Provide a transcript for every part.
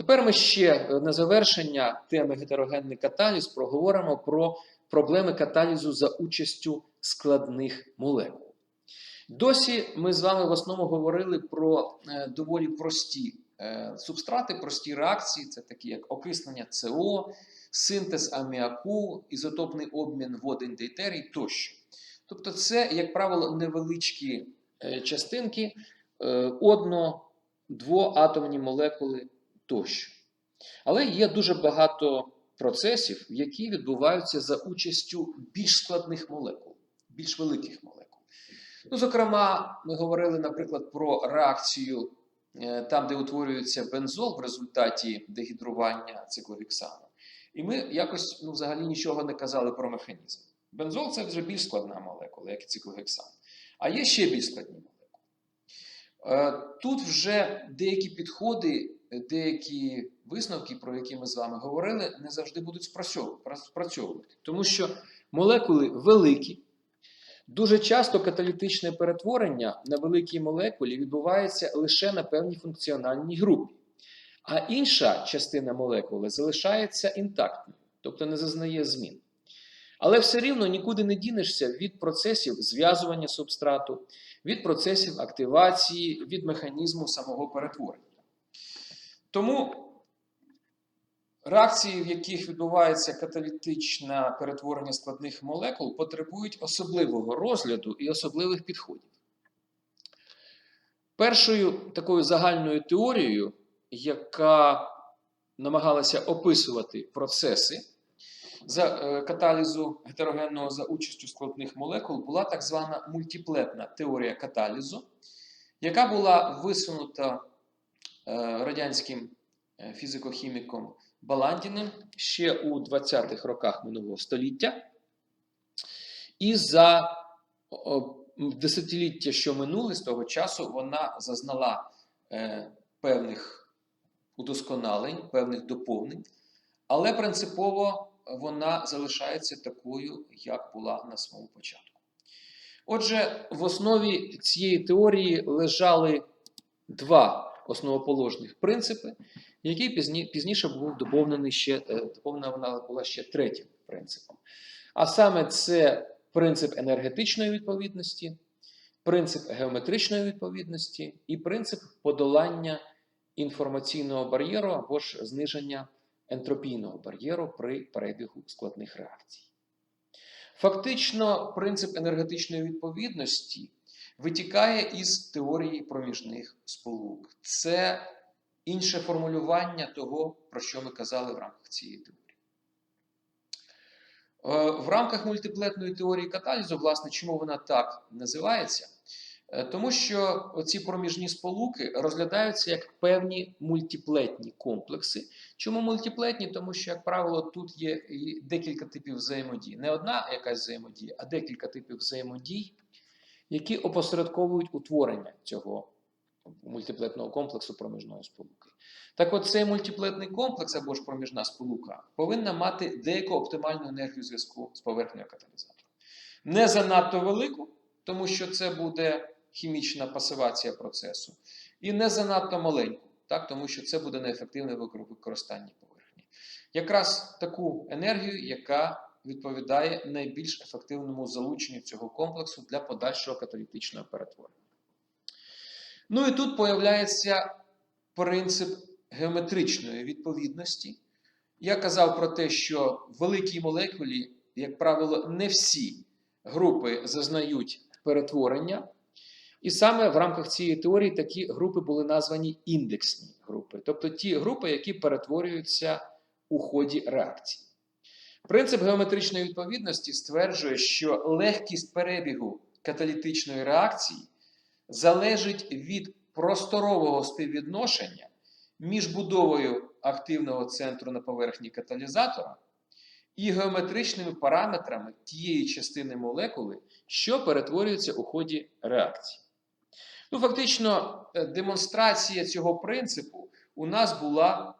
Тепер ми ще е, на завершення теми гетерогенний каталіз проговоримо про проблеми каталізу за участю складних молекул. Досі ми з вами в основному говорили про е, доволі прості е, субстрати, прості реакції, це такі як окиснення СО, синтез аміаку, ізотопний обмін водень дейтерій тощо. Тобто, це, як правило, невеличкі частинки е, одно, двоатомні молекули тощо. Але є дуже багато процесів, які відбуваються за участю більш складних молекул, більш великих молекул. Ну, зокрема, ми говорили, наприклад, про реакцію е, там, де утворюється бензол в результаті дегідрування циклогексану. І ми якось ну, взагалі нічого не казали про механізм. Бензол це вже більш складна молекула, як і циклогексан. А є ще більш складні молекули. Е, Тут вже деякі підходи, деякі висновки, про які ми з вами говорили, не завжди будуть спрацьовувати. Тому що молекули великі. Дуже часто каталітичне перетворення на великій молекулі відбувається лише на певній функціональній групі, а інша частина молекули залишається інтактною, тобто не зазнає змін. Але все рівно нікуди не дінешся від процесів зв'язування субстрату, від процесів активації, від механізму самого перетворення. Тому реакції, в яких відбувається каталітичне перетворення складних молекул, потребують особливого розгляду і особливих підходів. Першою такою загальною теорією, яка намагалася описувати процеси за е, каталізу гетерогенного за участю складних молекул, була так звана мультиплетна теорія каталізу, яка була висунута е, радянським е, фізико-хіміком Баландіним ще у 20-х роках минулого століття. І за десятиліття, що минули з того часу, вона зазнала певних удосконалень, певних доповнень, але принципово вона залишається такою, як була на своєму початку. Отже, в основі цієї теорії лежали два основоположних принципи, пізні, пізніше був доповнений ще, е, доповнена вона була ще третім принципом. А саме це принцип енергетичної відповідності, принцип геометричної відповідності і принцип подолання інформаційного бар'єру або ж зниження ентропійного бар'єру при перебігу складних реакцій. Фактично, принцип енергетичної відповідності витікає із теорії проміжних сполук. Це інше формулювання того, про що ми казали в рамках цієї теорії. Е, В рамках мультиплетної теорії каталізу, власне, чому вона так називається? Е, Тому що ці проміжні сполуки розглядаються як певні мультиплетні комплекси. Чому мультиплетні? Тому що, як правило, тут є декілька типів взаємодій. Не одна якась взаємодія, а декілька типів взаємодій, які опосередковують утворення цього мультиплетного комплексу проміжної сполуки. Так от цей мультиплетний комплекс або ж проміжна сполука повинна мати деяку оптимальну енергію зв'язку з поверхнею каталізатора. Не занадто велику, тому що це буде хімічна пасивація процесу, і не занадто маленьку, так, тому що це буде неефективне використання поверхні. Якраз таку енергію, яка відповідає найбільш ефективному залученню цього комплексу для подальшого каталітичного перетворення. Ну і тут появляється принцип геометричної відповідності. Я казав про те, що в великій молекулі, як правило, не всі групи зазнають перетворення. І саме в рамках цієї теорії такі групи були названі індексні групи, тобто ті групи, які перетворюються у ході реакції. Принцип геометричної відповідності стверджує, що легкість перебігу каталітичної реакції залежить від просторового співвідношення між будовою активного центру на поверхні каталізатора і геометричними параметрами тієї частини молекули, що перетворюється у ході реакції. Ну, Фактично, е, демонстрація цього принципу у нас була,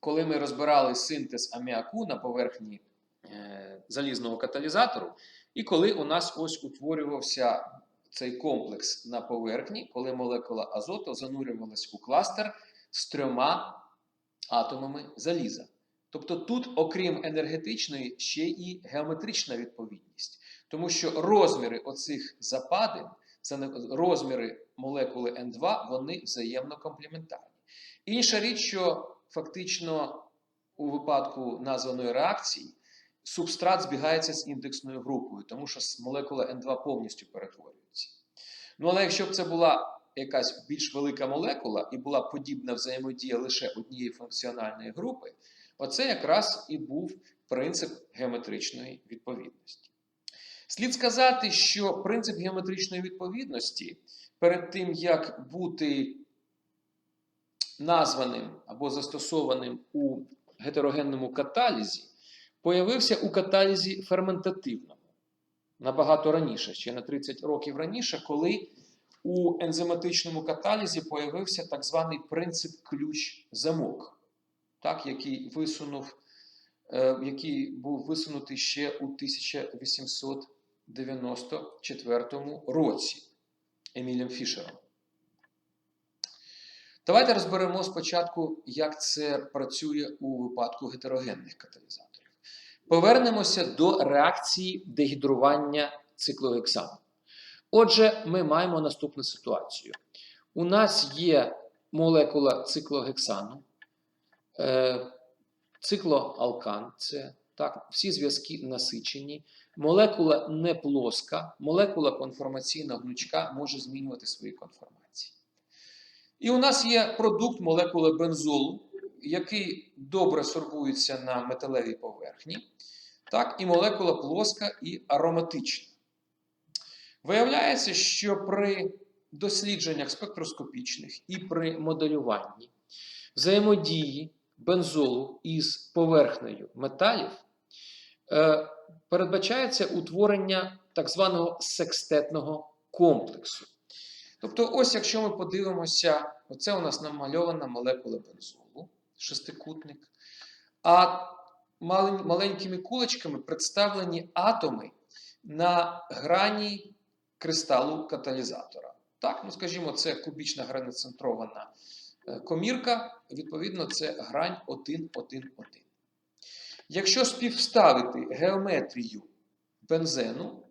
коли ми розбирали синтез аміаку на поверхні е, залізного каталізатору, і коли у нас ось утворювався цей комплекс на поверхні, коли молекула азоту занурювалась у кластер з трьома атомами заліза. Тобто тут, окрім енергетичної, ще і геометрична відповідність. Тому що розміри оцих западин, це розміри молекули N2, вони взаємно комплементарні. Інша річ, що фактично у випадку названої реакції субстрат збігається з індексною групою, тому що молекула N2 повністю перетворюється. Ну, але якщо б це була якась більш велика молекула і була подібна взаємодія лише однієї функціональної групи, оце якраз і був принцип геометричної відповідності. Слід сказати, що принцип геометричної відповідності перед тим, як бути названим або застосованим у гетерогенному каталізі, появився у каталізі ферментативному набагато раніше, ще на 30 років раніше, коли у ензиматичному каталізі появився так званий принцип ключ-замок, так, який висунув, е, який був висунутий ще у 1894 році Емілем Фішером. Давайте розберемо спочатку, як це працює у випадку гетерогенних каталізаторів. Повернемося до реакції дегідрування циклогексану. Отже, ми маємо наступну ситуацію. У нас є молекула циклогексану, е, циклоалкан, це так, всі зв'язки насичені. Молекула не плоска, молекула конформаційна гнучка може змінювати свої конформації. І у нас є продукт молекули бензолу, який добре сорбується на металевій поверхні. Так, і молекула плоска і ароматична. Виявляється, що при дослідженнях спектроскопічних і при моделюванні взаємодії бензолу із поверхнею металів передбачається утворення так званого секстетного комплексу. Тобто, ось якщо ми подивимося, оце у нас намальована молекула бензолу, шестикутник, а маленькими кулечками представлені атоми на грані кристалу каталізатора. Так, ну скажімо, це кубічна границентрована е, комірка, відповідно, це грань 1, 1, 1. Якщо співставити геометрію бензену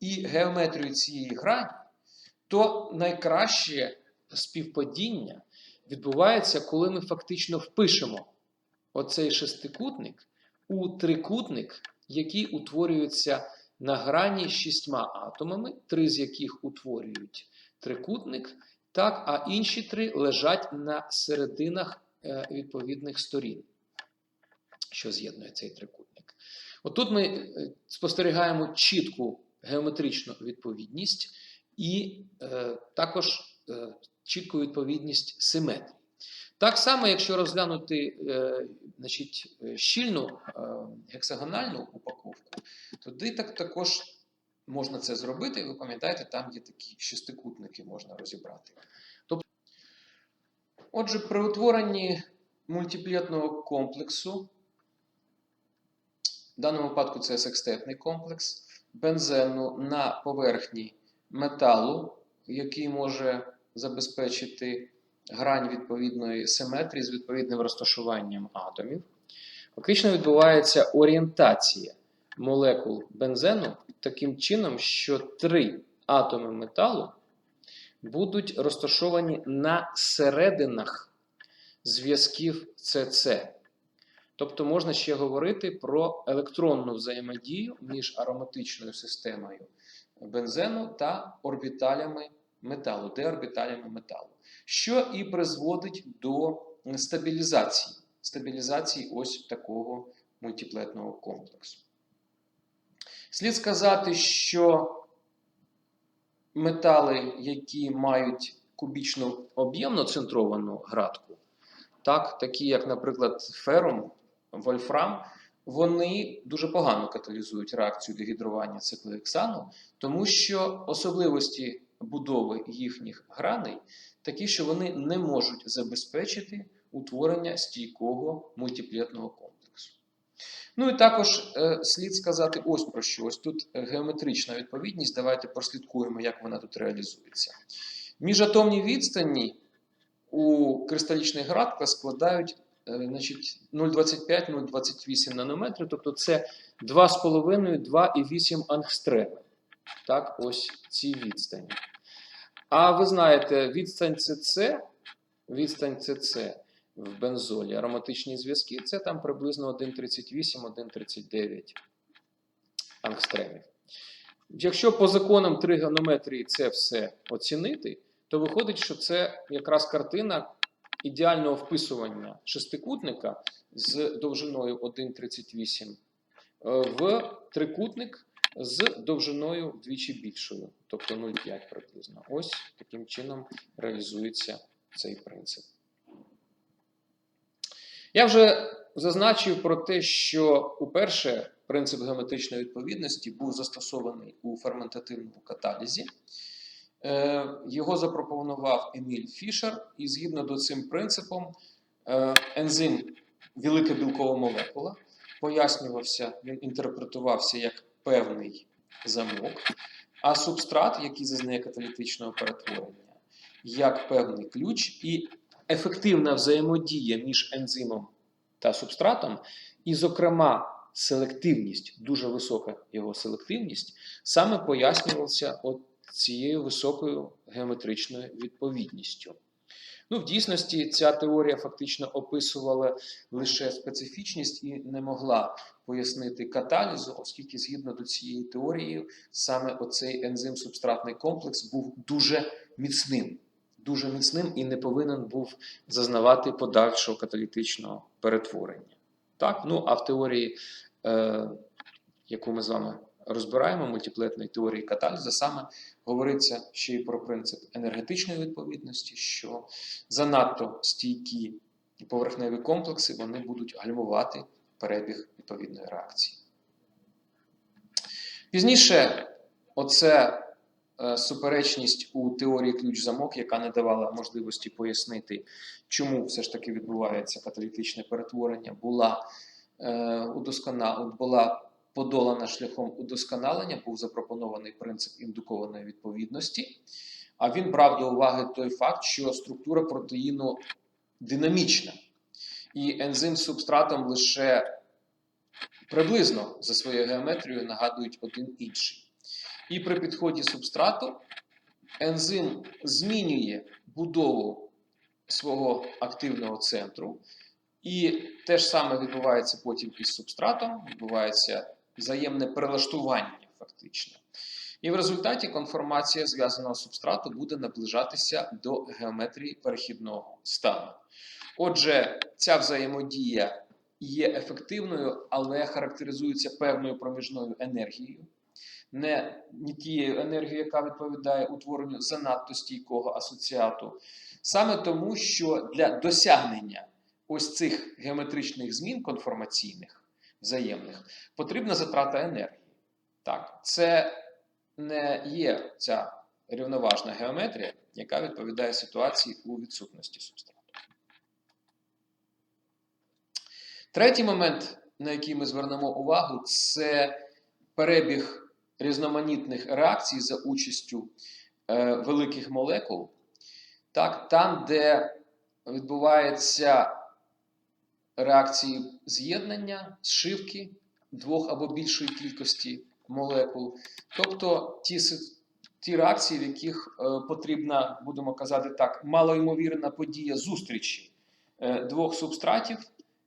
і геометрію цієї грані, то найкраще співпадіння відбувається, коли ми фактично впишемо оцей шестикутник у трикутник, який утворюється на грані шістьма атомами, три з яких утворюють трикутник, так, а інші три лежать на серединах е, відповідних сторін, що з'єднує цей трикутник. Отут ми е, спостерігаємо чітку геометричну відповідність і е, також е, чітку відповідність симетрії. Так само, якщо розглянути е, значить, щільну е, гексагональну упаковку, туди так, також можна це зробити. Ви пам'ятаєте, там є такі шестикутники, можна розібрати. Тобто, отже, при утворенні мультиплетного комплексу, в даному випадку це секстетний комплекс, бензену на поверхні металу, який може забезпечити грань відповідної симетрії з відповідним розташуванням атомів. Фактично відбувається орієнтація молекул бензену таким чином, що три атоми металу будуть розташовані на серединах зв'язків СС. Тобто можна ще говорити про електронну взаємодію між ароматичною системою бензену та орбіталями металу, деорбіталями металу, що і призводить до стабілізації, стабілізації ось такого мультиплетного комплексу. Слід сказати, що метали, які мають кубічну об'ємно центровану градку, так, такі як, наприклад, ферум, вольфрам, вони дуже погано каталізують реакцію дегідрування циклоексану, тому що особливості будови їхніх граней такі, що вони не можуть забезпечити утворення стійкого мультиплетного комплексу. Ну і також е, слід сказати ось про що. Ось тут геометрична відповідність. Давайте прослідкуємо, як вона тут реалізується. Міжатомні відстані у кристалічних градках складають 0,25-0,28 нанометрів, тобто це 2,5-2,8 ангстреми. Так, ось ці відстані. А ви знаєте, відстань ЦЦ, відстань ЦЦ в бензолі, ароматичні зв'язки, це там приблизно 1,38-1,39 ангстремів. Якщо по законам тригонометрії це все оцінити, то виходить, що це якраз картина ідеального вписування шестикутника з довжиною 1,38 е, в трикутник з довжиною вдвічі більшою, тобто 0,5 приблизно. Ось таким чином реалізується цей принцип. Я вже зазначив про те, що уперше принцип геометричної відповідності був застосований у ферментативному каталізі. Е, Його запропонував Еміль Фішер, і згідно до цим принципом, е, ензим велика білкова молекула. Пояснювався, він інтерпретувався як певний замок, а субстрат, який зазнає каталітичного перетворення, як певний ключ, і ефективна взаємодія між ензимом та субстратом, і, зокрема, селективність, дуже висока його селективність, саме пояснювався от цією високою геометричною відповідністю. Ну, в дійсності ця теорія фактично описувала лише специфічність і не могла пояснити каталізу, оскільки згідно до цієї теорії, саме оцей ензим-субстратний комплекс був дуже міцним, дуже міцним і не повинен був зазнавати подальшого каталітичного перетворення. Так? Ну, а в теорії, е, яку ми з вами розбираємо, мультиплетної теорії каталізу, саме говориться ще й про принцип енергетичної відповідності, що занадто стійкі поверхневі комплекси вони будуть гальмувати перебіг відповідної реакції. Пізніше, оце е, суперечність у теорії ключ-замок, яка не давала можливості пояснити, чому все ж таки відбувається каталітичне перетворення, була е, удосконала, була подолана шляхом удосконалення, був запропонований принцип індукованої відповідності. А він брав до уваги той факт, що структура протеїну динамічна, і ензим з субстратом лише приблизно за своєю геометрією нагадують один інший. І при підході субстрату ензим змінює будову свого активного центру. І те ж саме відбувається потім із субстратом, відбувається взаємне перелаштування, фактично. І в результаті конформація зв'язаного субстрату буде наближатися до геометрії перехідного стану. Отже, ця взаємодія є ефективною, але характеризується певною проміжною енергією. Не, не тією енергією, яка відповідає утворенню занадто стійкого асоціату. Саме тому, що для досягнення ось цих геометричних змін конформаційних взаємних потрібна затрата енергії. Так, це не є ця рівноважна геометрія, яка відповідає ситуації у відсутності субстрату. Третій момент, на який ми звернемо увагу, це перебіг різноманітних реакцій за участю е, великих молекул. Так, Там, де відбуваються реакції з'єднання, зшивки двох або більшої кількості молекул. Тобто ті, ті реакції, в яких е, потрібна, будемо казати так, малоймовірна подія зустрічі е, двох субстратів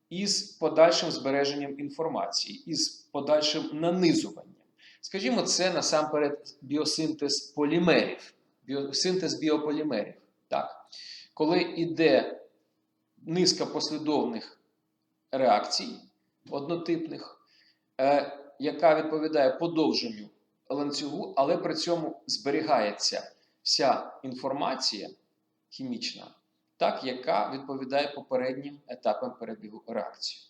із подальшим збереженням інформації, із подальшим нанизуванням. Скажімо, це насамперед біосинтез полімерів, біосинтез біополімерів. Так? Коли йде низка послідовних реакцій однотипних, е, яка відповідає подовженню ланцюгу, але при цьому зберігається вся інформація хімічна, так, яка відповідає попереднім етапам перебігу реакції.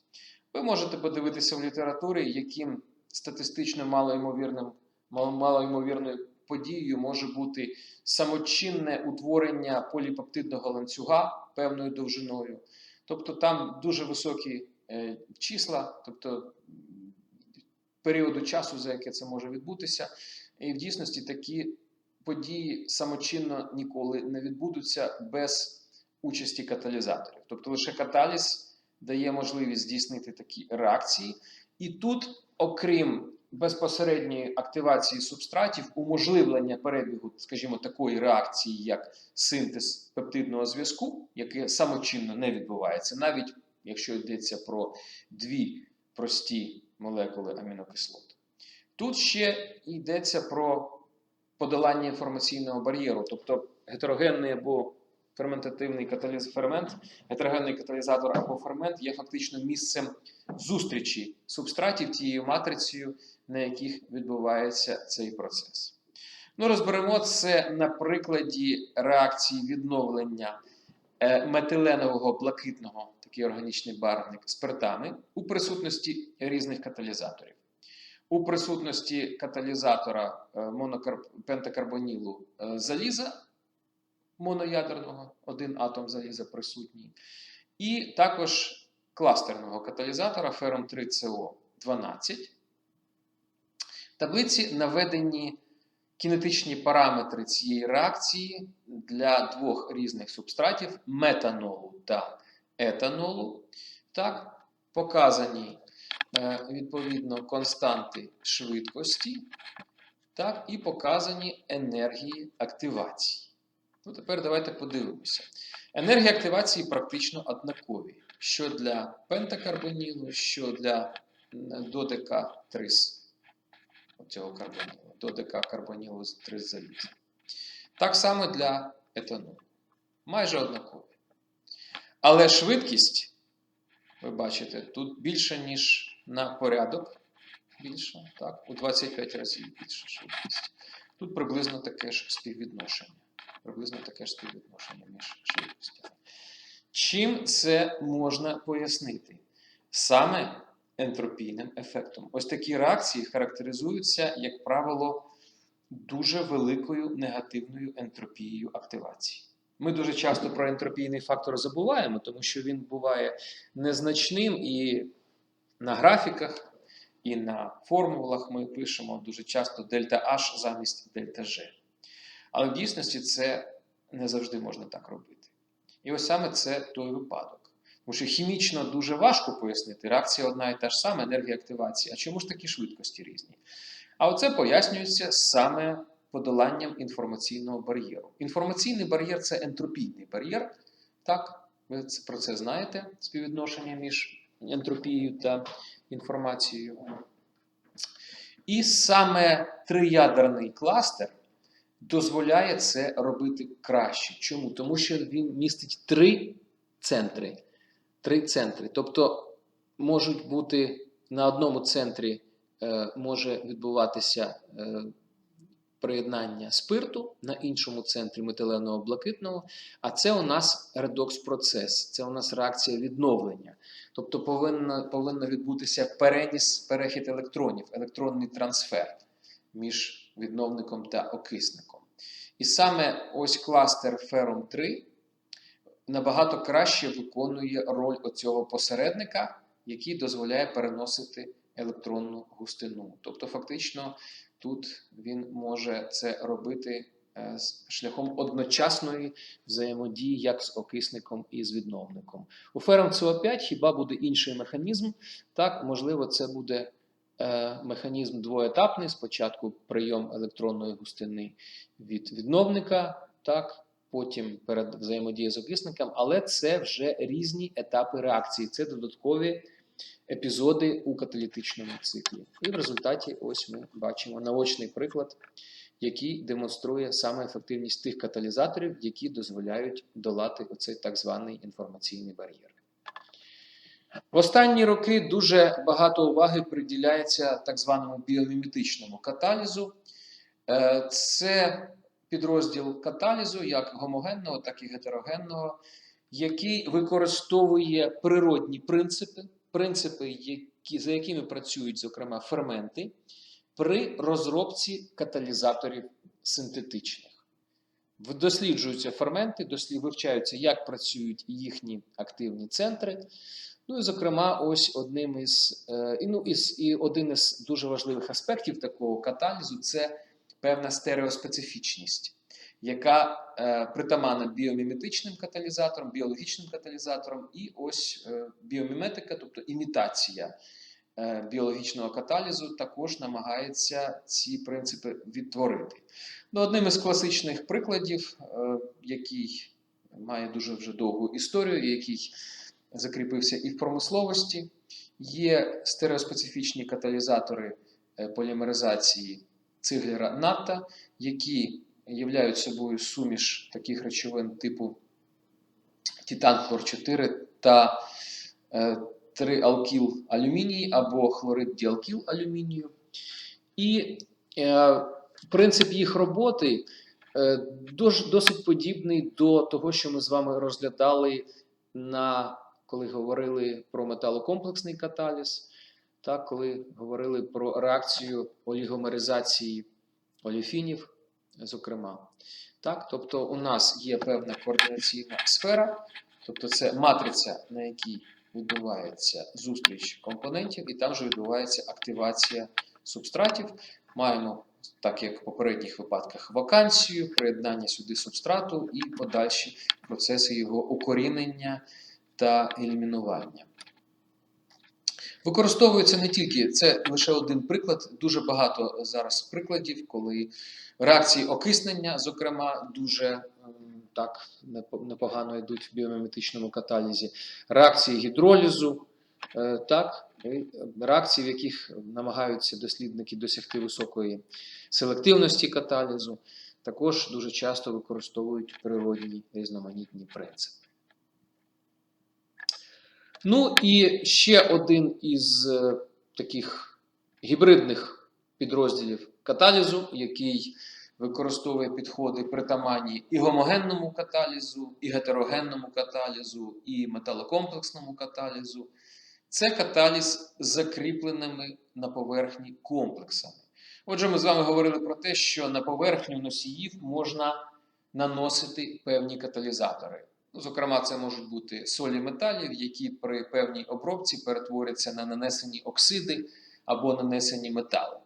Ви можете подивитися в літературі, яким статистично малоймовірним, малоймовірною подією може бути самочинне утворення поліпептидного ланцюга певною довжиною. Тобто там дуже високі числа, тобто періоду часу, за яке це може відбутися. І в дійсності такі події самочинно ніколи не відбудуться без участі каталізаторів. Тобто лише каталіз дає можливість здійснити такі реакції. І тут, окрім безпосередньої активації субстратів, уможливлення перебігу, скажімо, такої реакції, як синтез пептидного зв'язку, яке самочинно не відбувається, навіть якщо йдеться про дві прості молекули амінокислот. Тут ще йдеться про подолання інформаційного бар'єру, тобто гетерогенний або ферментативний каталіз... фермент, гетерогенний каталізатор або фермент є фактично місцем зустрічі субстратів тією матрицею, на яких відбувається цей процес. Ну, розберемо це на прикладі реакції відновлення е, метиленового блакитного, такий органічний барвник, спиртами у присутності різних каталізаторів. У присутності каталізатора е, пентакарбонілу е, заліза моноядерного, один атом заліза присутній, і також кластерного каталізатора фером 3СО12. В таблиці наведені кінетичні параметри цієї реакції для двох різних субстратів метанолу та етанолу. Так, показані е, відповідно константи швидкості, так, і показані енергії активації. Ну, тепер давайте подивимося. Енергії активації практично однакові. Що для пентакарбонілу, що для додека 3 цього карбонілу, додека карбонілу 3 заліза. Так само для етанолу. Майже однакові. Але швидкість, ви бачите, тут більше, ніж на порядок. Більше, так, у 25 разів більше швидкість. Тут приблизно таке ж співвідношення. Приблизно таке ж співвідношення між швидкостями. Чим це можна пояснити? Саме ентропійним ефектом. Ось такі реакції характеризуються, як правило, дуже великою негативною ентропією активації. Ми дуже часто про ентропійний фактор забуваємо, тому що він буває незначним і на графіках, і на формулах ми пишемо дуже часто дельта H замість дельта G. Але в дійсності це не завжди можна так робити. І ось саме це той випадок. Тому що хімічно дуже важко пояснити, реакція одна і та ж сама, енергія активації. А чому ж такі швидкості різні? А оце пояснюється саме подоланням інформаційного бар'єру. Інформаційний бар'єр це ентропійний бар'єр. Так, ви про це знаєте, співвідношення між ентропією та інформацією. І саме триядерний кластер дозволяє це робити краще. Чому? Тому що він містить три центри. Три центри. Тобто можуть бути на одному центрі е, може відбуватися е, приєднання спирту, на іншому центрі метиленого блакитного. А це у нас редокс-процес, це у нас реакція відновлення. Тобто повинно, повинно відбутися переніс, перехід електронів, електронний трансфер між відновником та окисником. І саме ось кластер ферум 3 набагато краще виконує роль оцього посередника, який дозволяє переносити електронну густину. Тобто, фактично, тут він може це робити е, шляхом одночасної взаємодії як з окисником і з відновником. У ферм СО5 хіба буде інший механізм? Так, можливо, це буде е, механізм двоетапний. Спочатку прийом електронної густини від відновника, так, потім перед взаємодією з окисником, але це вже різні етапи реакції, це додаткові епізоди у каталітичному циклі. І в результаті ось ми бачимо наочний приклад, який демонструє саме ефективність тих каталізаторів, які дозволяють долати оцей так званий інформаційний бар'єр. В останні роки дуже багато уваги приділяється так званому біоміметичному каталізу. Е, Це підрозділ каталізу, як гомогенного, так і гетерогенного, який використовує природні принципи, принципи, які, за якими працюють, зокрема, ферменти, при розробці каталізаторів синтетичних. Досліджуються ферменти, дослід, вивчаються, як працюють їхні активні центри. Ну і, зокрема, ось одним із, е, і, ну, із, і один із дуже важливих аспектів такого каталізу це певна стереоспецифічність. Яка е, притаманна біоміметичним каталізатором, біологічним каталізатором, і ось е, біоміметика, тобто імітація е, біологічного каталізу, також намагається ці принципи відтворити. Ну, одним із класичних прикладів, е, який має дуже вже довгу історію, і який закріпився і в промисловості, є стереоспецифічні каталізатори е, полімеризації циглера натта, які являють собою суміш таких речовин типу титан хлор 4 та е, 3 алкіл алюміній або хлорид діалкіл алюмінію. І е, принцип їх роботи е, досить подібний до того, що ми з вами розглядали на коли говорили про металокомплексний каталіз, так, коли говорили про реакцію олігомеризації оліфінів, зокрема. Так, тобто у нас є певна координаційна сфера, тобто це матриця, на якій відбувається зустріч компонентів, і там же відбувається активація субстратів. Маємо, так як в попередніх випадках, вакансію, приєднання сюди субстрату і подальші процеси його укорінення та елімінування. Використовується не тільки це лише один приклад, дуже багато зараз прикладів, коли реакції окиснення, зокрема, дуже ем, так непогано йдуть в біоміметичному каталізі, реакції гідролізу, е, так, реакції, в яких намагаються дослідники досягти високої селективності каталізу, також дуже часто використовують природні різноманітні принципи. Ну і ще один із е, таких гібридних підрозділів каталізу, який використовує підходи притаманні і гомогенному каталізу, і гетерогенному каталізу, і металокомплексному каталізу. Це каталіз з закріпленими на поверхні комплексами. Отже, ми з вами говорили про те, що на поверхню носіїв можна наносити певні каталізатори. Ну, Зокрема, це можуть бути солі металів, які при певній обробці перетворяться на нанесені оксиди або нанесені метали.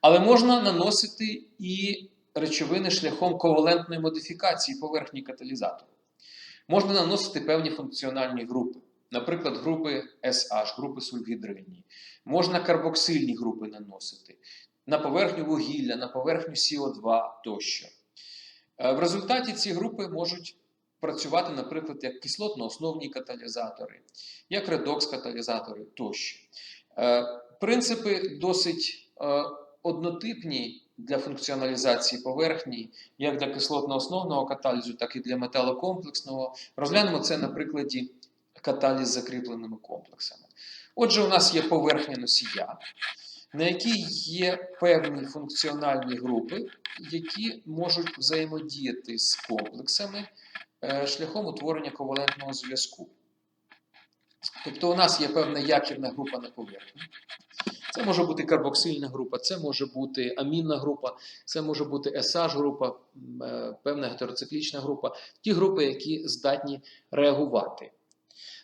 Але можна наносити і речовини шляхом ковалентної модифікації поверхні каталізатору. Можна наносити певні функціональні групи, наприклад, групи SH, групи сульфгідридні. Можна карбоксильні групи наносити на поверхню вугілля, на поверхню СО2 тощо. Е, В результаті ці групи можуть працювати, наприклад, як кислотно-основні каталізатори, як редокс-каталізатори тощо. Е, Принципи досить е, однотипні для функціоналізації поверхні, як для кислотно-основного каталізу, так і для металокомплексного. Розглянемо це на прикладі каталіз з закріпленими комплексами. Отже, у нас є поверхня носія, на якій є певні функціональні групи, які можуть взаємодіяти з комплексами шляхом утворення ковалентного зв'язку. Тобто у нас є певна якірна група на поверхні. Це може бути карбоксильна група, це може бути амінна група, це може бути SH група, е, певна гетероциклічна група, ті групи, які здатні реагувати.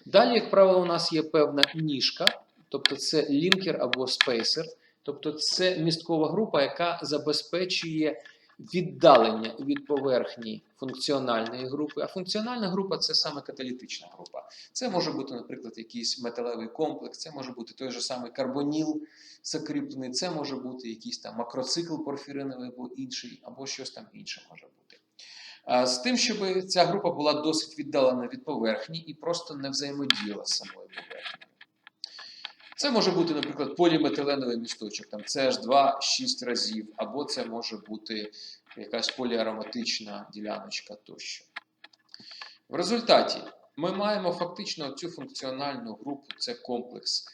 Далі, як правило, у нас є певна ніжка, тобто це лінкер або спейсер, тобто це місткова група, яка забезпечує віддалення від поверхні функціональної групи. А функціональна група це саме каталітична група. Це може бути, наприклад, якийсь металевий комплекс, це може бути той же самий карбоніл закріплений, це може бути якийсь там макроцикл порфіриновий або інший, або щось там інше може бути. З тим, щоб ця група була досить віддалена від поверхні і просто не взаємодіяла з самою поверхнею. Це може бути, наприклад, поліметиленовий місточок, там CH2 6 разів, або це може бути якась поліароматична діляночка тощо. В результаті ми маємо фактично цю функціональну групу, це комплекс,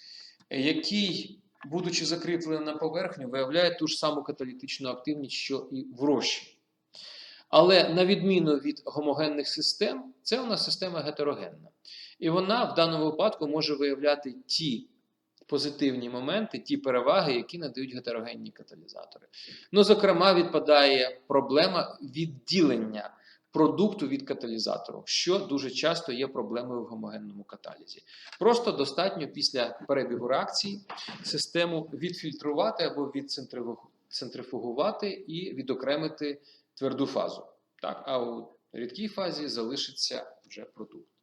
який, будучи закріплений на поверхню, виявляє ту ж саму каталітичну активність, що і в розчині. Але на відміну від гомогенних систем, це у нас система гетерогенна. І вона в даному випадку може виявляти ті позитивні моменти, ті переваги, які надають гетерогенні каталізатори. Ну, зокрема, відпадає проблема відділення продукту від каталізатору, що дуже часто є проблемою в гомогенному каталізі. Просто достатньо після перебігу реакції систему відфільтрувати або відцентрифугувати і відокремити тверду фазу. Так, а у рідкій фазі залишиться вже продукт.